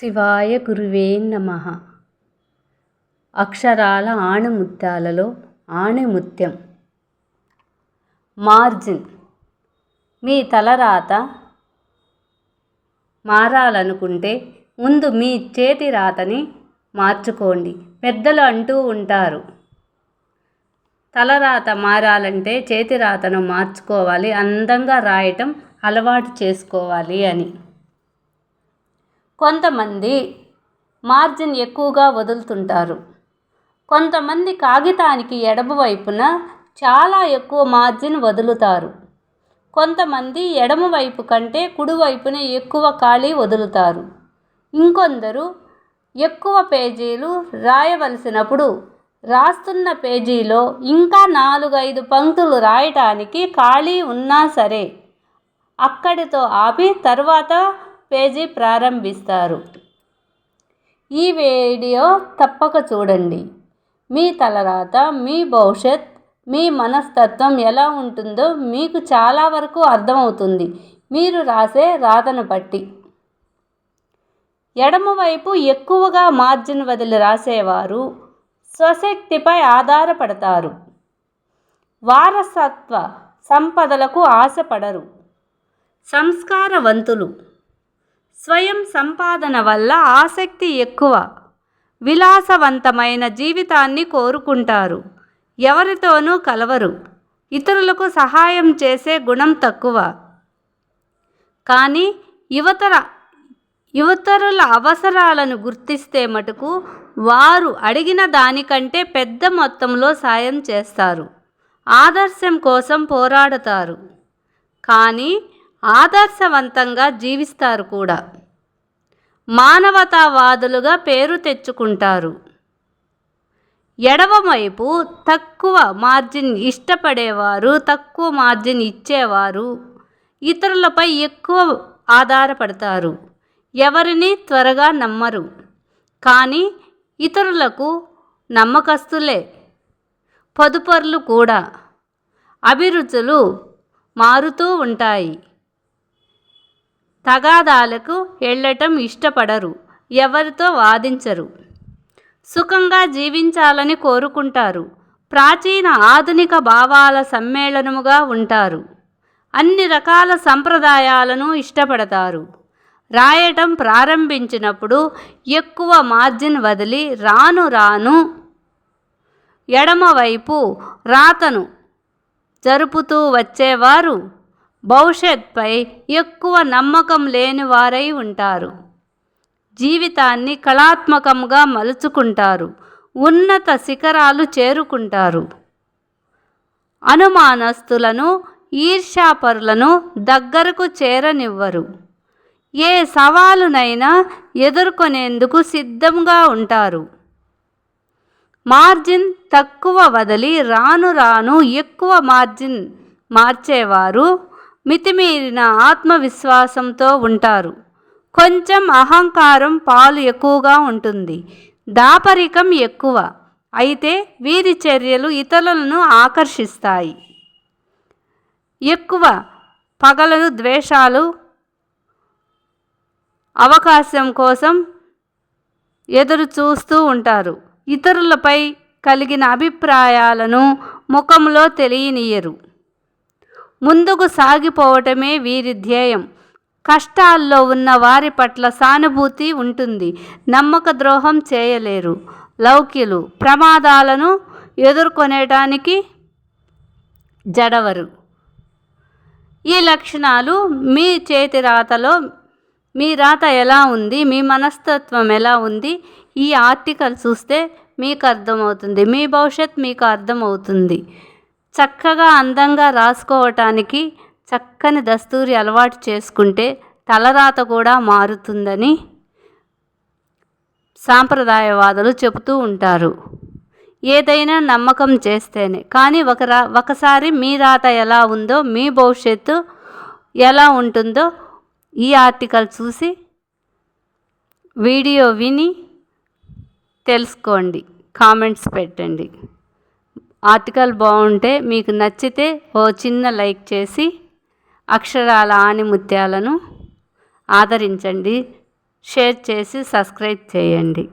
శివాయ గురువే నమ. అక్షరాల ఆణిముత్యాలలో ఆణిముత్యం. మార్జిన్. మీ తలరాత మారాలనుకుంటే ముందు మీ చేతి రాతని మార్చుకోండి. పెద్దలు అంటూ ఉంటారు. తలరాత మారాలంటే చేతి రాతను మార్చుకోవాలి. అందంగా రాయటం అలవాటు చేసుకోవాలి అని. కొంతమంది మార్జిన్ ఎక్కువగా వదులుతుంటారు. కొంతమంది కాగితానికి ఎడమ వైపున చాలా ఎక్కువ మార్జిన్ వదులుతారు. కొంతమంది ఎడమ వైపు కంటే కుడివైపున ఎక్కువ ఖాళీ వదులుతారు. ఇంకొందరు ఎక్కువ పేజీలు రాయవలసినప్పుడు రాస్తున్న పేజీలో ఇంకా నాలుగైదు పంక్తులు రాయటానికి ఖాళీ ఉన్నా సరే అక్కడితో ఆపి తర్వాత పేజీ ప్రారంభిస్తారు. ఈ వీడియో తప్పక చూడండి. మీ తలరాత మీ భవిష్యత్ మీ మనస్తత్వం ఎలా ఉంటుందో మీకు చాలా వరకు అర్థమవుతుంది. మీరు రాసే రాతను బట్టి. ఎడమవైపు ఎక్కువగా మార్జిన్ వదిలి రాసేవారు స్వశక్తిపై ఆధారపడతారు. వారసత్వ సంపదలకు ఆశపడరు. సంస్కారవంతులు. స్వయం సంపాదన వల్ల ఆసక్తి ఎక్కువ. విలాసవంతమైన జీవితాన్ని కోరుకుంటారు. ఎవరితోనూ కలవరు. ఇతరులకు సహాయం చేసే గుణం తక్కువ. కానీ యువతర యువతరుల అవసరాలను గుర్తిస్తే మటుకు వారు అడిగిన దానికంటే పెద్ద మొత్తంలో సాయం చేస్తారు. ఆదర్శం కోసం పోరాడతారు. కానీ ఆదర్శవంతంగా జీవిస్తారు కూడా. మానవతావాదులుగా పేరు తెచ్చుకుంటారు. ఎడమవైపు తక్కువ మార్జిన్ ఇష్టపడేవారు తక్కువ మార్జిన్ ఇచ్చేవారు ఇతరులపై ఎక్కువ ఆధారపడతారు. ఎవరిని త్వరగా నమ్మరు. కానీ ఇతరులకు నమ్మకస్తులే. పొదుపర్లు కూడా. అభిరుచులు మారుతూ ఉంటాయి. తగాదాలకు వెళ్ళటం ఇష్టపడరు ఎవరితో వాదించరు. సుఖంగా జీవించాలని కోరుకుంటారు ప్రాచీన ఆధునిక భావాల సమ్మేళనముగా ఉంటారు. అన్ని రకాల సంప్రదాయాలను ఇష్టపడతారు. రాయటం ప్రారంభించినప్పుడు ఎక్కువ మార్జిన్ వదిలి రాను రాను ఎడమవైపు రాతను జరుపుతూ వచ్చేవారు. భవిష్యత్పై ఎక్కువ నమ్మకం లేని వారై ఉంటారు. జీవితాన్ని కళాత్మకంగా మలుచుకుంటారు. ఉన్నత శిఖరాలు చేరుకుంటారు. అనుమానస్తులను ఈర్ష్యాపరులను దగ్గరకు చేరనివ్వరు. ఏ సవాలునైనా ఎదుర్కొనేందుకు సిద్ధంగా ఉంటారు. మార్జిన్ తక్కువ వదిలి రాను రాను ఎక్కువ మార్జిన్ మార్చేవారు మితిమీరిన ఆత్మవిశ్వాసంతో ఉంటారు. కొంచెం అహంకారం పాలు ఎక్కువగా ఉంటుంది. దాపరికం ఎక్కువ. అయితే వీరి చర్యలు ఇతరులను ఆకర్షిస్తాయి. ఎక్కువ పగలను ద్వేషాలు అవకాశం కోసం ఎదురు చూస్తూ ఉంటారు. ఇతరులపై కలిగిన అభిప్రాయాలను ముఖంలో తెలియనీయరు. ముందుకు సాగిపోవటమే వీరి ధ్యేయం. కష్టాల్లో ఉన్న వారి పట్ల సానుభూతి ఉంటుంది. నమ్మక ద్రోహం చేయలేరు. లౌక్యులు ప్రమాదాలను ఎదుర్కొనేటానికి జడవరు. ఈ లక్షణాలు మీ చేతి రాతలో మీ రాత ఎలా ఉంది? మీ మనస్తత్వం ఎలా ఉంది? ఈ ఆర్టికల్ చూస్తే మీకు అర్థమవుతుంది. మీ భవిష్యత్ మీకు అర్థమవుతుంది. చక్కగా అందంగా రాసుకోవటానికి చక్కని దస్తూరి అలవాటు చేసుకుంటే తలరాత కూడా మారుతుందని సాంప్రదాయవాదులు చెబుతూ ఉంటారు. ఏదైనా నమ్మకం చేస్తేనే. కానీ ఒక రా ఒకసారి మీ రాత ఎలా ఉందో మీ భవిష్యత్తు ఎలా ఉంటుందో ఈ ఆర్టికల్ చూసి వీడియో విని తెలుసుకోండి. కామెంట్స్ పెట్టండి. ఆర్టికల్ బాగుంటే మీకు నచ్చితే ఓ చిన్న లైక్ చేసి అక్షరాల ఆణిముత్యాలను ఆదరించండి. షేర్ చేసి సబ్స్క్రైబ్ చేయండి.